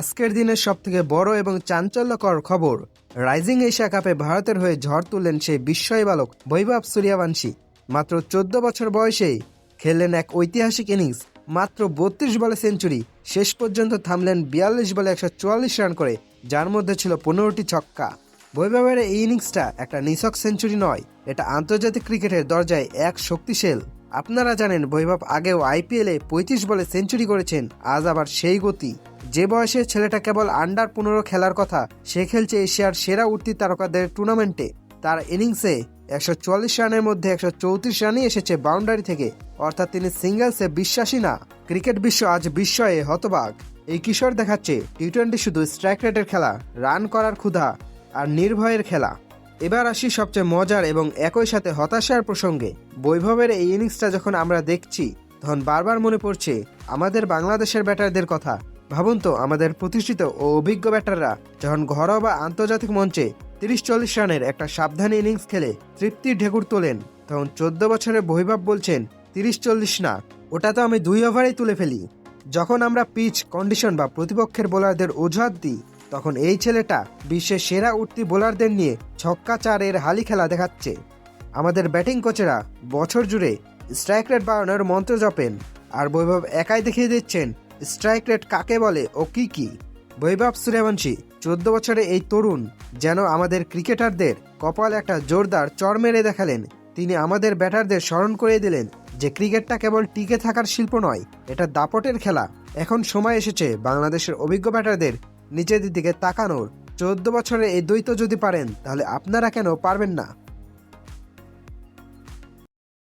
আজকের দিনের সবথেকে বড় এবং চাঞ্চল্যকর খবর, রাইজিং এশিয়া কাপে ভারতের হয়ে ঝড় তুললেন সেই বিস্ময় বালক বৈভব সূর্যবংশী। মাত্র চোদ্দ বছর বয়সেই খেললেন এক ঐতিহাসিক ইনিংস, মাত্র বত্রিশ বলে সেঞ্চুরি, শেষ পর্যন্ত থামলেন বিয়াল্লিশ বলে একশো চুয়াল্লিশ রান করে, যার মধ্যে ছিল পনেরোটি ছক্কা। বৈভবের এই ইনিংসটা একটা নিছক সেঞ্চুরি নয়, এটা আন্তর্জাতিক ক্রিকেটের দরজায় এক শক্তিশাল। আপনারা জানেন বৈভব আগেও আইপিএলে পঁয়ত্রিশ বলে সেঞ্চুরি করেছেন, আজ আবার সেই গতি। যে বয়সে ছেলেটা কেবল আন্ডার পনেরো খেলার কথা, সে খেলছে এশিয়ার সেরা উঠতি তারকাদের টুর্নামেন্টে। তার ইনিংসে একশো চুয়াল্লিশ রানের মধ্যে একশো চৌত্রিশ রানই এসেছে বাউন্ডারি থেকে, অর্থাৎ তিনি সিঙ্গেলসে বিশ্বাসী না। ক্রিকেট বিশ্ব আজ বিস্ময়ে হতবাক। এই কিশোর দেখাচ্ছে টি টোয়েন্টি শুধু স্ট্রাইক রেটের খেলা, রান করার ক্ষুধা আর নির্ভয়ের খেলা। এবার আসি সবচেয়ে মজার এবং একই সাথে হতাশার প্রসঙ্গে। বৈভবের এই ইনিংসটা যখন আমরা দেখছি, তখন বারবার মনে পড়ছে, আমাদের বাংলাদেশের ব্যাটারদের কথা। ভাবুন তো, আমাদের প্রতিষ্ঠিত ও অভিজ্ঞ ব্যাটাররা যখন ঘরোয়া বা আন্তর্জাতিক মঞ্চে তিরিশ চল্লিশ রানের একটা সাবধানী ইনিংস খেলে তৃপ্তির ঢেকুর তোলেন, তখন চোদ্দ বছরের বৈভব বলছেন তিরিশ চল্লিশ না, ওটা তো আমি দুই ওভারেই তুলে ফেলি। যখন আমরা পিচ, কন্ডিশন বা প্রতিপক্ষের বোলারদের অজুহাত দিই, তখন এই ছেলেটা বিশ্বের সেরা উঠতি বোলারদের নিয়ে ছক্কা চারের হালি খেলা দেখাচ্ছে। আমাদের ব্যাটিং কোচেরা বছর জুড়ে স্ট্রাইক রেট বাড়ানোর মন্ত্র জপেন, আর বৈভব একাই দেখিয়ে দিচ্ছেন স্ট্রাইক রেট কাকে বলে ও কি কি? বৈভব সূর্যবংশী, চোদ্দ বছরে এই তরুণ যেন আমাদের ক্রিকেটারদের কপাল একটা জোরদার চর মেরে দেখালেন। তিনি আমাদের ব্যাটারদের স্মরণ করিয়ে দিলেন যে ক্রিকেটটা কেবল টিকে থাকার শিল্প নয়, এটা দাপটের খেলা। এখন সময় এসেছে বাংলাদেশের অভিজ্ঞ ব্যাটারদের নিচের দিকে তাকানোর। চোদ্দ বছরের এই দ্বৈত যদি পারেন, তাহলে আপনারা কেন পারবেন না?